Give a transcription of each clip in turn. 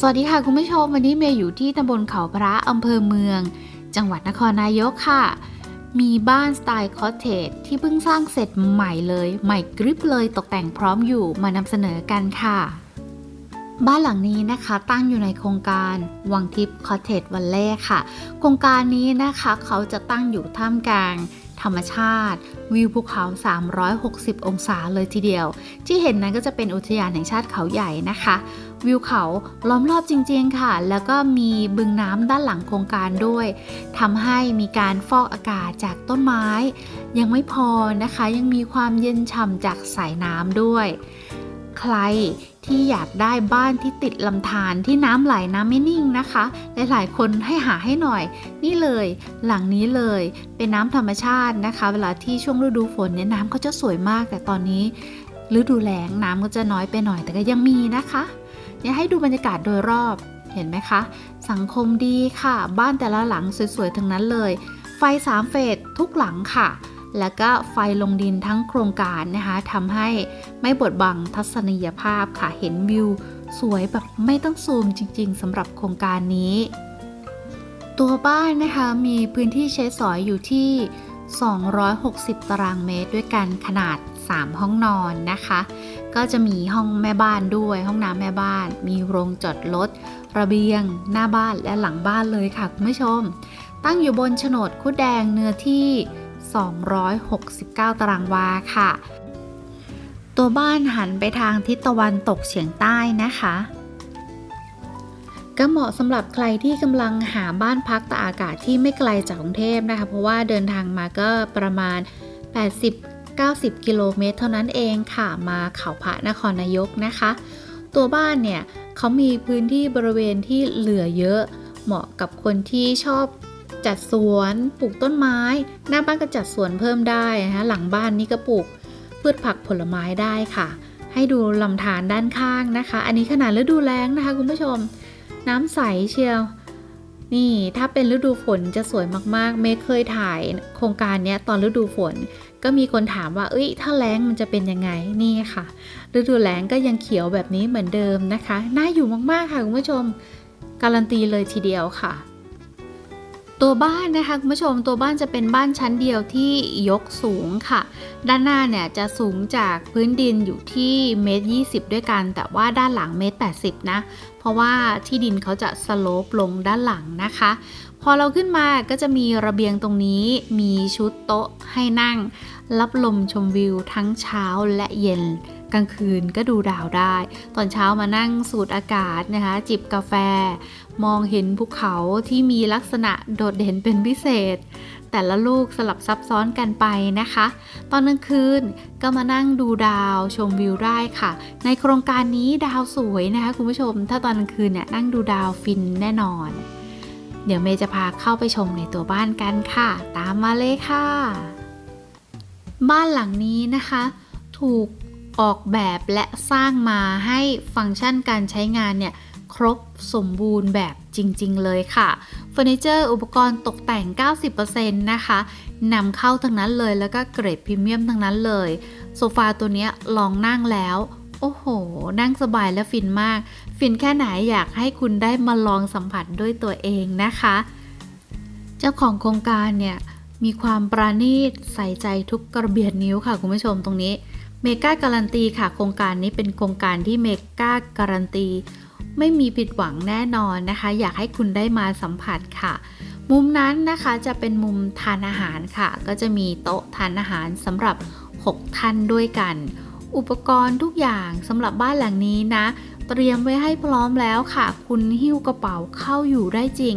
สวัสดีค่ะคุณผู้ชมวันนี้เมย์อยู่ที่ตำบลเขาพระอำเภอเมือง จังหวัดนครนายกค่ะ มีบ้านสไตล์คอตเทจที่เพิ่งสร้างเสร็จใหม่เลย ใหม่กริบเลยตกแต่งพร้อมอยู่มานำเสนอกันค่ะ บ้านหลังนี้นะคะตั้งอยู่ในโครงการวังทิพย์คอตเทจวันเล่ค่ะ โครงการนี้นะคะเขาจะตั้งอยู่ท่ามกลาง ธรรมชาติ วิวภูเขา 360 องศาเลยทีเดียว ที่เห็นนั้นก็จะเป็นอุทยานแห่งชาติเขาใหญ่นะคะ วิวเขาล้อมรอบจริงๆค่ะ แล้วก็มีบึงน้ำด้านหลังโครงการด้วยทำให้มีการฟอกอากาศจากต้นไม้ ยังไม่พอนะคะ ยังมีความเย็นฉ่ำจากสายน้ำด้วย ใคร ที่อยากได้บ้านที่ติดลำธารที่น้ำไหลน้ำไม่นิ่งนะคะ หลายๆ คนให้หาให้หน่อย นี่เลยหลังนี้เลยเป็นน้ำธรรมชาตินะคะ เวลาที่ช่วงฤดูฝนเนี่ยน้ำก็จะสวยมาก แต่ตอนนี้ฤดูแล้งน้ำก็จะน้อยไปหน่อยแต่ก็ยังมีนะคะเนี่ยให้ดูบรรยากาศโดยรอบเห็นไหมคะ สังคมดีค่ะ บ้านแต่ละหลังสวยๆทั้งนั้นเลย ไฟสามเฟสทุกหลังค่ะ แล้วก็ไฟลงดินทั้งโครงการนะคะทำให้ไม่บดบังทัศนียภาพค่ะเห็นวิว สวยแบบไม่ต้องซูมจริง ๆสำหรับโครงการนี้ ตัวบ้านนะคะมีพื้นที่ใช้สอยอยู่ที่ 260 ตารางเมตรด้วยกันขนาด 3 ห้องนอนนะคะ ก็จะมีห้องแม่บ้านด้วย ห้องน้ำแม่บ้าน มีโรงจอดรถระเบียง หน้าบ้านและหลังบ้านเลยค่ะคุณผู้ชม ตั้งอยู่บนโฉนดคุดแดงเนื้อที่ 269 ตารางวาค่ะ ตัวบ้านหันไปทางทิศตะวันตกเฉียงใต้นะคะก็เหมาะสำหรับใครที่กำลังหาบ้านพักตากอากาศที่ไม่ไกลจากกรุงเทพนะคะ เพราะว่าเดินทางมาก็ประมาณ 80-90 กิโลเมตร เท่านั้นเองค่ะมาเขาพระนครนายกนะคะ ตัวบ้านเนี่ยเขามีพื้นที่บริเวณที่เหลือเยอะ เหมาะกับคนที่ชอบ จัดสวนปลูกต้นไม้ หน้าบ้านก็จัดสวนเพิ่มได้นะคะหลังบ้านนี่ก็ปลูกพืชผักผลไม้ได้ค่ะ ให้ดูลำธารด้านข้างนะคะ อันนี้ขนาดฤดูแล้งนะคะ คุณผู้ชม น้ำใสเชียว นี่ถ้าเป็นฤดูฝนจะสวยมากๆ เมย์เคยถ่ายโครงการนี้ตอนฤดูฝน ก็มีคนถามว่า เอ้ย ถ้าแล้งมันจะเป็นยังไงนี่ค่ะ ฤดูแล้งก็ยังเขียวแบบนี้เหมือนเดิมนะคะ น่าอยู่มากๆค่ะคุณผู้ชม การันตีเลยทีเดียวค่ะ ตัวบ้านนะคะคุณผู้ชมตัวบ้านจะเป็นบ้านชั้นเดียวที่ยกสูงค่ะ ด้านหน้าเนี่ยจะสูงจากพื้นดินอยู่ที่เมตรยีด้วยกัน แต่ว่าด้านหลังเมตรแปนะ เพราะว่าที่ดินเขาจะสโลปลงด้านหลังนะคะ พอเราขึ้นมาก็จะมีระเบียงตรงนี้มีชุดโต๊ะให้นั่ง รับลมชมวิวทั้งเช้าและเย็น กลางคืนก็ดูดาวได้ ตอนเช้ามานั่งสูดอากาศนะคะ จิบกาแฟ มองเห็นภูเขาที่มีลักษณะโดดเด่นเป็นพิเศษ แต่ละลูกสลับซับซ้อนกันไปนะคะ ตอนกลางคืนก็มานั่งดูดาวชมวิวได้ค่ะ ในโครงการนี้ดาวสวยนะคะคุณผู้ชม ถ้าตอนกลางคืนเนี่ยนั่งดูดาวฟินแน่นอน เดี๋ยวเมย์จะพาเข้าไปชมในตัวบ้านกันค่ะ ตามมาเลยค่ะบ้านหลังนี้นะคะ ถูก ออกแบบและสร้างมาให้ฟังก์ชันการใช้งานเนี่ยครบสมบูรณ์แบบจริง ๆ เลยค่ะเฟอร์นิเจอร์อุปกรณ์ตกแต่ง 90%นะคะนำเข้าทั้งนั้นเลยแล้วก็เกรดพรีเมียมทั้งนั้นเลย โซฟาตัวนี้ลองนั่งแล้ว โอ้โห นั่งสบายและฟินมาก ฟินแค่ไหนอยากให้คุณได้มาลองสัมผัสด้วยตัวเองนะคะ เจ้าของโครงการเนี่ยมีความประณีตใส่ใจทุกกระเบียดนิ้วค่ะคุณผู้ชมตรงนี้ เมกาการันตีค่ะ โครงการนี้เป็นโครงการที่เมกาการันตี ไม่มีผิดหวังแน่นอนนะคะ อยากให้คุณได้มาสัมผัสค่ะ มุมนั้นนะคะจะเป็นมุมทานอาหารค่ะ ก็จะมีโต๊ะทานอาหารสำหรับ 6 ท่านด้วยกัน อุปกรณ์ทุกอย่างสำหรับบ้านหลังนี้นะ เตรียมไว้ให้พร้อมแล้วค่ะ คุณหิ้วกระเป๋าเข้าอยู่ได้จริง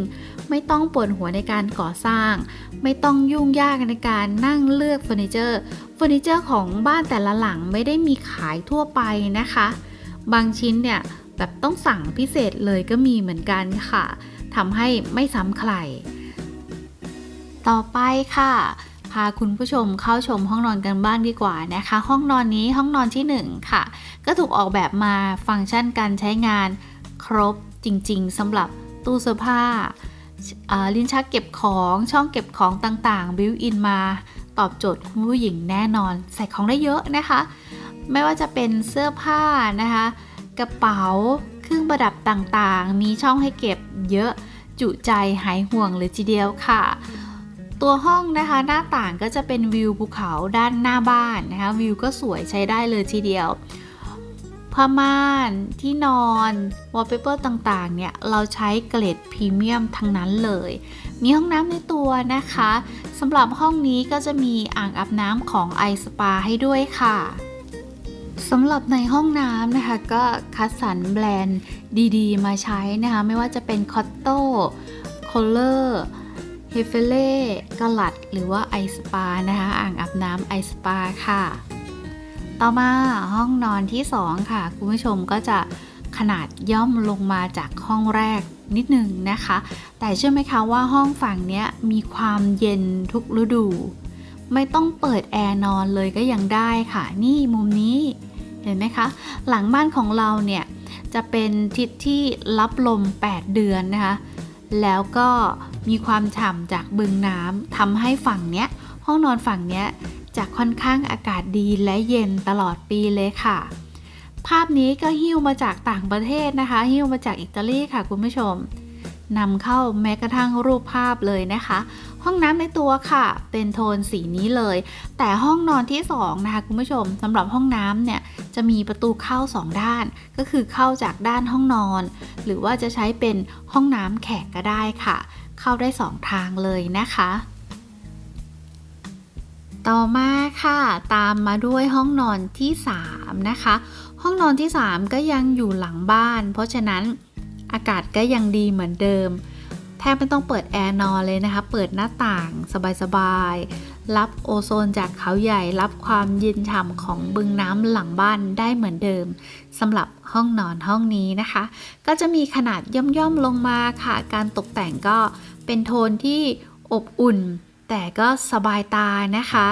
ไม่ต้องปวดหัวในการก่อสร้าง ไม่ต้องยุ่งยากในการนั่งเลือกเฟอร์นิเจอร์เฟอร์นิเจอร์ของบ้านแต่ละหลังไม่ได้มีขายทั่วไปนะคะ บางชิ้นเนี่ยแบบต้องสั่งพิเศษเลยก็มีเหมือนกันค่ะทำให้ไม่ซ้ำใคร ต่อไปค่ะพาคุณผู้ชมเข้าชมห้องนอนกันบ้างดีกว่านะคะ ห้องนอนนี้ห้องนอนที่ 1 ค่ะ ก็ถูกออกแบบมาฟังก์ชันการใช้งาน ครบจริงๆสำหรับตู้เสื้อผ้าอ่า ลิ้นชักเก็บของช่องเก็บของต่างๆ บิวอินมาตอบโจทย์คุณผู้หญิงแน่นอน ใส่ของได้เยอะนะคะ ไม่ว่าจะเป็นเสื้อผ้านะคะ กระเป๋าเครื่องประดับต่างๆ มีช่องให้เก็บเยอะจุใจหายห่วงเลยทีเดียวค่ะ ตัวห้องนะคะหน้าต่างก็จะเป็นวิวภูเขาด้านหน้าบ้านนะคะ วิวก็สวยใช้ได้เลยทีเดียว ผ้าม่านที่นอนวอลเปเปอร์ต่างๆ เนี่ย เราใช้เกรดพรีเมียมทั้งนั้นเลย มีห้องน้ำในตัวนะคะสำหรับห้องนี้ก็จะมีอ่างอาบน้ำของไอสปาให้ด้วยค่ะสำหรับในห้องน้ำนะคะ ก็คัดสรรแบรนด์ดีๆ มาใช้นะคะ ไม่ว่าจะเป็นคอตโต้โคลเลอร์เฮเฟเล่กลัด หรือว่าไอสปานะคะ อ่างอาบน้ำไอสปาค่ะ ต่อมาห้องนอนที่ 2 ค่ะ คุณผู้ชมก็จะขนาดย่อมลงมาจากห้องแรกนิดนึงนะคะ แต่เชื่อไหมคะว่าห้องฝั่งนี้มีความเย็นทุกฤดู ไม่ต้องเปิดแอร์นอนเลยก็ยังได้ค่ะ นี่มุมนี้เห็นไหมคะ หลังบ้านของเราเนี่ย จะเป็นทิศที่รับลม 8 เดือนนะคะ แล้วก็มีความฉ่ำจากบึงน้ำทำให้ฝั่งเนี้ย ห้องนอนฝั่งเนี้ย จะค่อนข้างอากาศดีและเย็นตลอดปีเลยค่ะ ภาพนี้ก็หิ้วมาจากต่างประเทศนะคะ หิ้วมาจากอิตาลีค่ะคุณผู้ชมนำเข้าแม้กระทั่งรูปภาพเลยนะคะ ห้องน้ำในตัวค่ะ เป็นโทนสีนี้เลย แต่ห้องนอนที่2นะคะคุณผู้ชมสำหรับห้องน้ำเนี่ยจะมีประตูเข้า 2 ด้าน ก็คือเข้าจากด้านห้องนอน หรือว่าจะใช้เป็นห้องน้ำแขกก็ได้ค่ะ เข้าได้ 2 ทางเลยนะคะ ต่อมาค่ะตามมาด้วยห้องนอนที่ 3 นะคะ ห้องนอนที่ 3 ก็ยังอยู่หลังบ้าน เพราะฉะนั้นอากาศก็ยังดีเหมือนเดิม แทบไม่ต้องเปิดแอร์นอนเลยนะคะ เปิดหน้าต่างสบายๆ รับโอโซนจากเขาใหญ่ รับความเย็นฉ่ำของบึงน้ำหลังบ้านได้เหมือนเดิมสำหรับห้องนอนห้องนี้นะคะ ก็จะมีขนาดย่อมๆลงมาค่ะ การตกแต่งก็เป็นโทนที่อบอุ่น แต่ก็สบายตานะคะ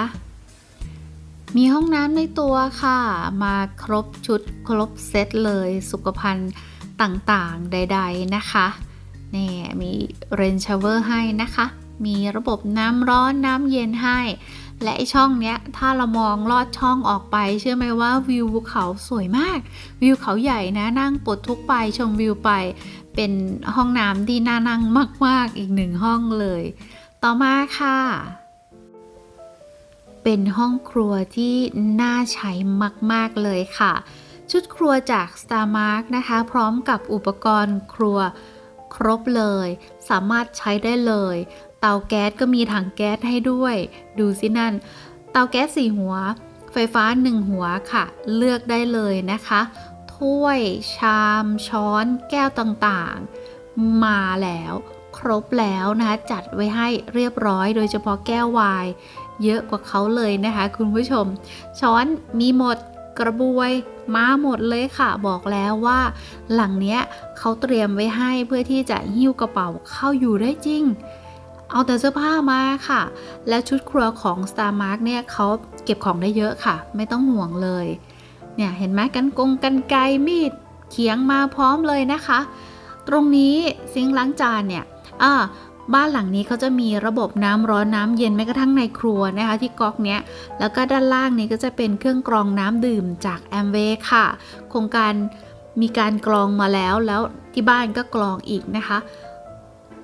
มีห้องน้ำในตัวค่ะ มาครบชุดครบเซตเลยสุขภัณฑ์ต่างๆใด ๆนะคะนี่มีเรนชเวอร์ให้นะคะ มีระบบน้ำร้อนน้ำเย็นให้ และไอช่องเนี้ย ถ้าเรามองลอดช่องออกไป เชื่อไหมว่าวิวภูเขาสวยมาก วิวเขาใหญ่นะนั่งปลดทุกไปชมวิวไป เป็นห้องน้ำที่น่านั่งมาก ๆ อีกหนึ่งห้องเลย ต่อมาค่ะ เป็นห้องครัวที่น่าใช้มาก ๆ เลยค่ะ ชุดครัวจาก Star Mark นะคะ พร้อมกับอุปกรณ์ครัวครบเลย สามารถใช้ได้เลย เตาแก๊สก็มีถังแก๊สให้ด้วย ดูสินั่น เตาแก๊สสี่หัว ไฟฟ้าหนึ่งหัวค่ะ เลือกได้เลยนะคะ ถ้วย ชาม ช้อน แก้วต่างๆ มาแล้ว ครบแล้วนะคะจัดไว้ให้เรียบร้อย โดยเฉพาะแก้ววายเยอะกว่าเขาเลยนะคะ คุณผู้ชม ช้อนมีหมดกระบวยมาหมดเลยค่ะ บอกแล้วว่า หลังเนี้ยเขาเตรียมไว้ให้เพื่อที่จะหิ้วกระเป๋าเข้าอยู่ได้จริง เอาแต่เสื้อผ้ามาค่ะ และชุดครัวของ Star Mark เนี่ยเขาเก็บของได้เยอะค่ะ ไม่ต้องห่วงเลย เนี่ยเห็นไหมกันกงกันไกมีดเขียงมาพร้อมเลยนะคะ ตรงนี้ซิงล้างจานเนี่ย อ่าบ้านหลังนี้เขาจะมีระบบน้ำร้อนน้ำเย็นแม้กระทั่งในครัวนะคะที่ก๊อกเนี้ย แล้วก็ด้านล่างนี้ก็จะเป็นเครื่องกรองน้ำดื่มจากแอมเวค่ะ โครงการมีการกรองมาแล้วแล้วที่บ้านก็กรองอีกนะคะ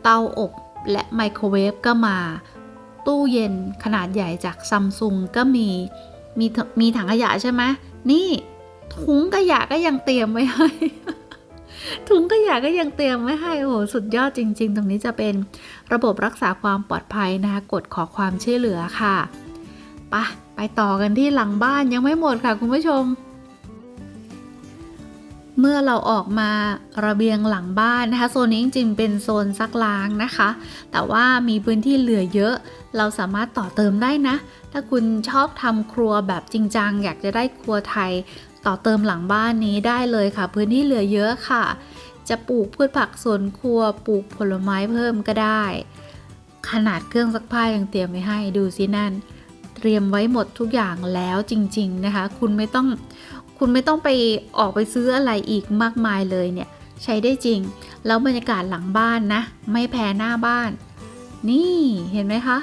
เตาอบและไมโครเวฟก็มา ตู้เย็นขนาดใหญ่จากซัมซุงก็มี มีมีถังขยะใช่ไหมนี่ถุงขยะก็ยังเตรียมไว้ให้ ถุงขยะก็ยังเตรียมไว้ให้โอ้โหสุดยอดจริง ๆ ตรงนี้จะเป็นระบบรักษาความปลอดภัยนะคะกดขอความช่วยเหลือค่ะปะไปต่อกันที่หลังบ้านยังไม่หมดค่ะคุณผู้ชม เมื่อเราออกมาระเบียงหลังบ้านนะคะ โซนนี้จริงๆเป็นโซนซักล้างนะคะ แต่ว่ามีพื้นที่เหลือเยอะ เราสามารถต่อเติมได้นะ ถ้าคุณชอบทำครัวแบบจริงจังอยากจะได้ครัวไทย ต่อเติมหลังบ้านนี้ได้เลยค่ะ พื้นที่เหลือเยอะค่ะ จะปลูกพืชผักสวนครัว ปลูกผลไม้เพิ่มก็ได้ ขนาดเครื่องซักผ้ายังเตรียมไว้ให้ดูสินั่น เตรียมไว้หมดทุกอย่างแล้วจริง ๆนะคะ คุณไม่ต้องคุณไม่ต้องไปออกไปซื้ออะไรอีกมากมายเลยเนี่ยใช้ได้จริง แล้วบรรยากาศหลังบ้านนะ ไม่แพ้หน้าบ้าน นี่เห็นไหมคะ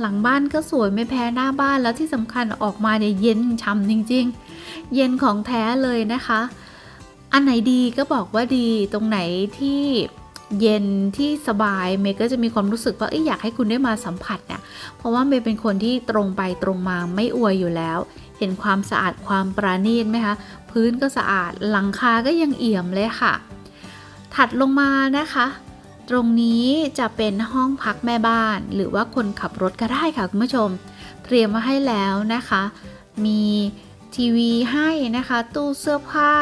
หลังบ้านก็สวยไม่แพ้หน้าบ้านแล้วที่สำคัญออกมาเนี่ยเย็นช่ำจริง ๆ เย็นของแท้เลยนะคะ อันไหนดีก็บอกว่าดีตรงไหนที่เย็นที่สบายเมย์ก็จะมีความรู้สึกว่าอยอยากให้คุณได้มาสัมผัสเนี่ยเพราะว่าเมย์เป็นคนที่ตรงไปตรงมาไม่อวยอยู่แล้ว เห็นความสะอาดความปราณีตไหมคะ พื้นก็สะอาดหลังคาก็ยังเอี่ยมเลยค่ะ ถัดลงมานะคะ ตรงนี้จะเป็นห้องพักแม่บ้าน หรือว่าคนขับรถก็ได้ค่ะคุณผู้ชม เตรียมมาให้แล้วนะคะ มีทีวีให้นะคะ ตู้เสื้อผ้า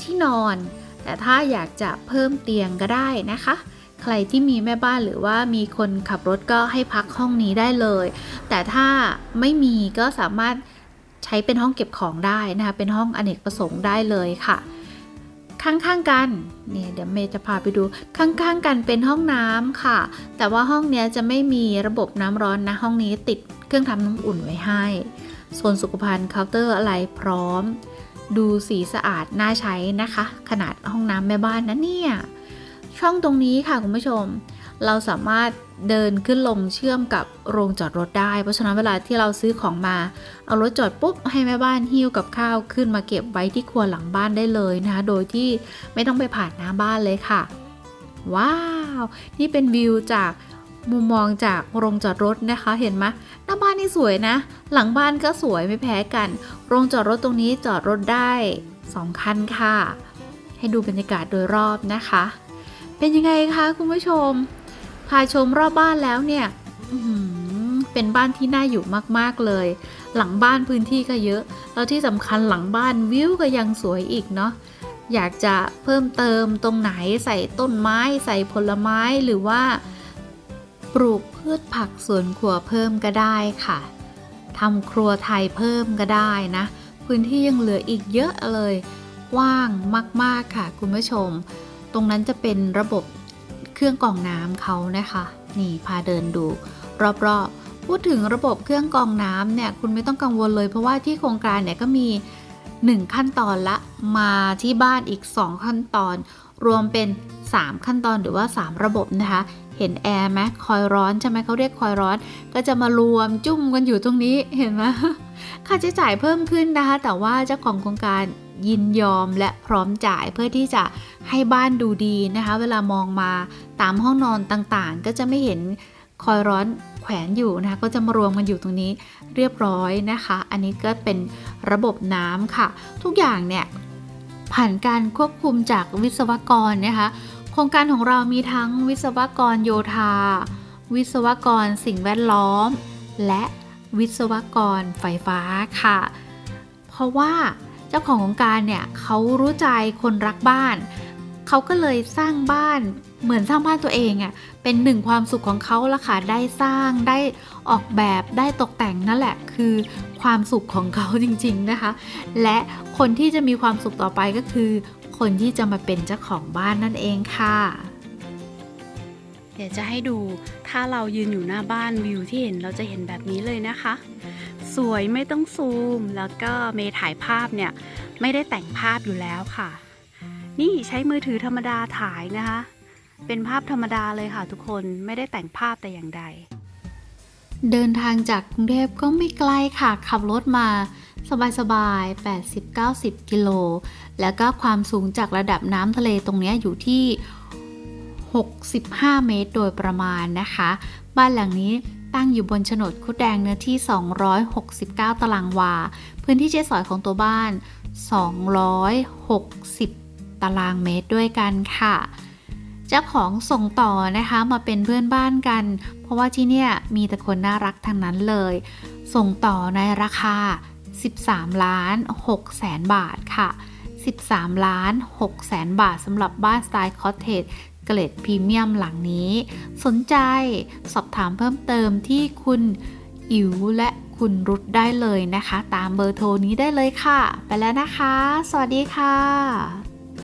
ที่นอน แต่ถ้าอยากจะเพิ่มเตียงก็ได้นะคะ ใครที่มีแม่บ้านหรือว่ามีคนขับรถก็ให้พักห้องนี้ได้เลย แต่ถ้าไม่มีก็สามารถใช้เป็นห้องเก็บของได้นะคะ เป็นห้องอเนกประสงค์ได้เลยค่ะ ข้างๆกันเนี่ยเดี๋ยวเมย์จะพาไปดูข้างๆกันเป็นห้องน้ำค่ะ แต่ว่าห้องเนี้ยจะไม่มีระบบน้ำร้อนนะ ห้องนี้ติดเครื่องทำน้ำอุ่นไว้ให้โซนสุขภัณฑ์เคาน์เตอร์อะไรพร้อม ดูสีสะอาดน่าใช้นะคะ ขนาดห้องน้ำแม่บ้านนะเนี่ยช่องตรงนี้ค่ะคุณผู้ชม เราสามารถเดินขึ้นลงเชื่อมกับโรงจอดรถได้ เพราะฉะนั้นเวลาที่เราซื้อของมา เอารถจอดปุ๊บให้แม่บ้านหิ้วกับข้าวขึ้นมาเก็บไว้ที่ครัวหลังบ้านได้เลยนะคะโดยที่ไม่ต้องไปผ่านหน้าบ้านเลยค่ะ ว้าว นี่เป็นวิวจากมุมมองจากโรงจอดรถนะคะเห็นไหมหน้าบ้านนี่สวยนะ หลังบ้านก็สวยไม่แพ้กัน โรงจอดรถตรงนี้จอดรถได้2คันค่ะ ให้ดูบรรยากาศโดยรอบนะคะ เป็นยังไงคะคุณผู้ชม พาชมรอบบ้านแล้วเนี่ยเป็นบ้านที่น่าอยู่มากๆเลย หลังบ้านพื้นที่ก็เยอะ แล้วที่สำคัญหลังบ้านวิวก็ยังสวยอีกเนาะอยากจะเพิ่มเติมตรงไหนใส่ต้นไม้ใส่ผลไม้หรือว่า ปลูกพืชผักสวนครัวเพิ่มก็ได้ค่ะทำครัวไทยเพิ่มก็ได้นะ พื้นที่ยังเหลืออีกเยอะเลยกว้างมาก ๆ ค่ะ คุณผู้ชม ตรงนั้นจะเป็นระบบ เครื่องกรองน้ำเขานะคะ นี่พาเดินดูรอบๆ พูดถึงระบบเครื่องกรองน้ำเนี่ยคุณไม่ต้องกังวลเลย เพราะว่าที่โครงการเนี่ยก็มี 1 ขั้นตอนละมาที่บ้านอีก 2 ขั้นตอน รวมเป็น 3 ขั้นตอนหรือว่า 3 ระบบนะคะ เห็นแอร์ไหมคอยร้อนใช่ไหมเขาเรียกคอยร้อน ก็จะมารวมจุ่มกันอยู่ตรงนี้เห็นไหมค่าใช้จ่ายเพิ่มขึ้นนะคะ แต่ว่าเจ้าของโครงการยินยอมและพร้อมจ่ายเพื่อที่จะให้บ้านดูดีนะคะ เวลามองมาตามห้องนอนต่างๆ ก็จะไม่เห็นคอยร้อนแขวนอยู่นะคะ ก็จะมารวมกันอยู่ตรงนี้เรียบร้อยนะคะ อันนี้ก็เป็นระบบน้ำค่ะ ทุกอย่างเนี่ยผ่านการควบคุมจากวิศวกรนะคะ รงการของเรามีทั้งวิศวกรโยธา วิศวกรสิ่งแวดล้อม และวิศวกรไฟฟ้าค่ะ เพราะว่าเจ้าของโครงการเนี่ยเขารู้ใจคนรักบ้าน เขาก็เลยสร้างบ้านเหมือนสร้างบ้านตัวเองอะ่ะเป็นหนึ่งความสุขของเขาละค่ะได้สร้างได้ออกแบบได้ตกแต่งนั่นแหละคือความสุขของเขาจริงๆนะคะ และคนที่จะมีความสุขต่อไปก็คือ คนที่จะมาเป็นเจ้าของบ้านนั่นเองค่ะ เดี๋ยวจะให้ดูถ้าเรายืนอยู่หน้าบ้านวิวที่เห็นเราจะเห็นแบบนี้เลยนะคะ สวยไม่ต้องซูม แล้วก็เมย์ถ่ายภาพเนี่ยไม่ได้แต่งภาพอยู่แล้วค่ะ นี่ใช้มือถือธรรมดาถ่ายนะคะ เป็นภาพธรรมดาเลยค่ะทุกคนไม่ได้แต่งภาพแต่อย่างใด เดินทางจากกรุงเทพก็ไม่ไกลค่ะ ขับรถมาสบายๆ 80-90 กิโล แล้วก็ความสูงจากระดับน้ำทะเลตรงนี้อยู่ที่ 65 เมตรโดยประมาณนะคะ บ้านหลังนี้ตั้งอยู่บนโฉนดคุดแดงเนื้อที่ 269 ตารางวา พื้นที่ใช้สอยของตัวบ้าน 260 ตารางเมตรด้วยกันค่ะ เจ้าของส่งต่อนะคะมาเป็นเพื่อนบ้านกัน เพราะว่าที่เนี่ยมีแต่คนน่ารักทั้งนั้นเลย ส่งต่อในราคา 13 ล้าน6แสนบาทค่ะ 13 ล้าน6แสนบาทสำหรับบ้านสไตล์คอตเทจเกรดพรีเมียมหลังนี้ สนใจสอบถามเพิ่มเติมที่คุณอิ๋วและคุณรุดได้เลยนะคะ ตามเบอร์โทรนี้ได้เลยค่ะ ไปแล้วนะคะ สวัสดีค่ะ